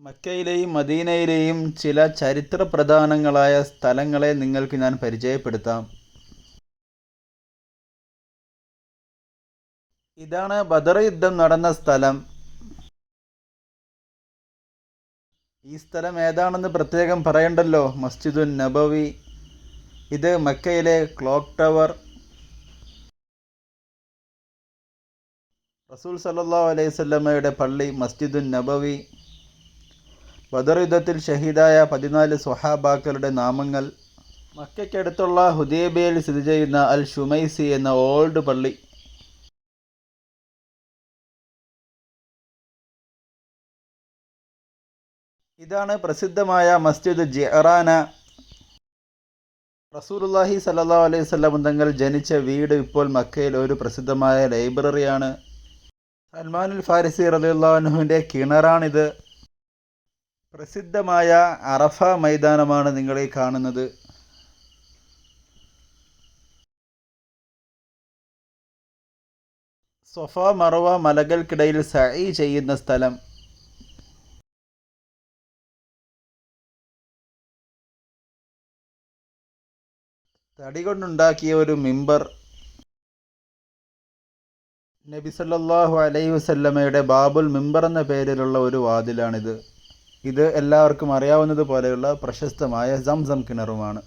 മക്കയിലെയും മദീനയിലെയും ചില ചരിത്ര പ്രധാനങ്ങളായ സ്ഥലങ്ങളെ നിങ്ങൾക്ക് ഞാൻ പരിചയപ്പെടുത്താം. ഇതാണ് ബദർ യുദ്ധം നടന്ന സ്ഥലം. ഈ സ്ഥലം ഏതാണെന്ന് പ്രത്യേകം പറയണ്ടല്ലോ? മസ്ജിദുൻ നബവി. ഇത് മക്കയിലെ ക്ലോക്ക് ടവർ. റസൂൽ അലൈഹി വസല്ലമയുടെ പള്ളി മസ്ജിദുൻ നബവി. ബദർ യുദ്ധത്തിൽ ഷഹീദായ പതിനാല് സ്വഹാബാക്കളുടെ നാമങ്ങൾ മക്കയ്ക്കടുത്തുള്ള ഹുദൈബിയയിൽ സ്ഥിതി ചെയ്യുന്ന അൽ ഷുമൈസി എന്ന ഓൾഡ് പള്ളി. ഇതാണ് പ്രസിദ്ധമായ മസ്ജിദ് ജെറാന റസൂലുള്ളാഹി സല്ലാ അലൈഹി വസല്ലം തങ്ങൾ ജനിച്ച വീട് ഇപ്പോൾ മക്കയിൽ ഒരു പ്രസിദ്ധമായ ലൈബ്രറിയാണ്. സൽമാനുൽ ഫാരിസി റളിയല്ലാഹു അൻഹുവിന്റെ കിണറാണിത്. പ്രസിദ്ധമായ അറഫ മൈതാനമാണ് നിങ്ങൾ ഈ കാണുന്നത്. സൊഫ മറവ മലകൾക്കിടയിൽ സഈ ചെയ്യുന്ന സ്ഥലം. തടി കൊണ്ടുണ്ടാക്കിയ ഒരു മിമ്പർ. നബി സല്ലല്ലാഹു അലൈഹി വസല്ലമയുടെ ബാബുൽ മിമ്പർ എന്ന പേരിലുള്ള ഒരു വാതിലാണിത്. ഇത് എല്ലാവർക്കും അറിയാവുന്നതുപോലെയുള്ള പ്രശസ്തമായ സംസം കിണറുമാണ്.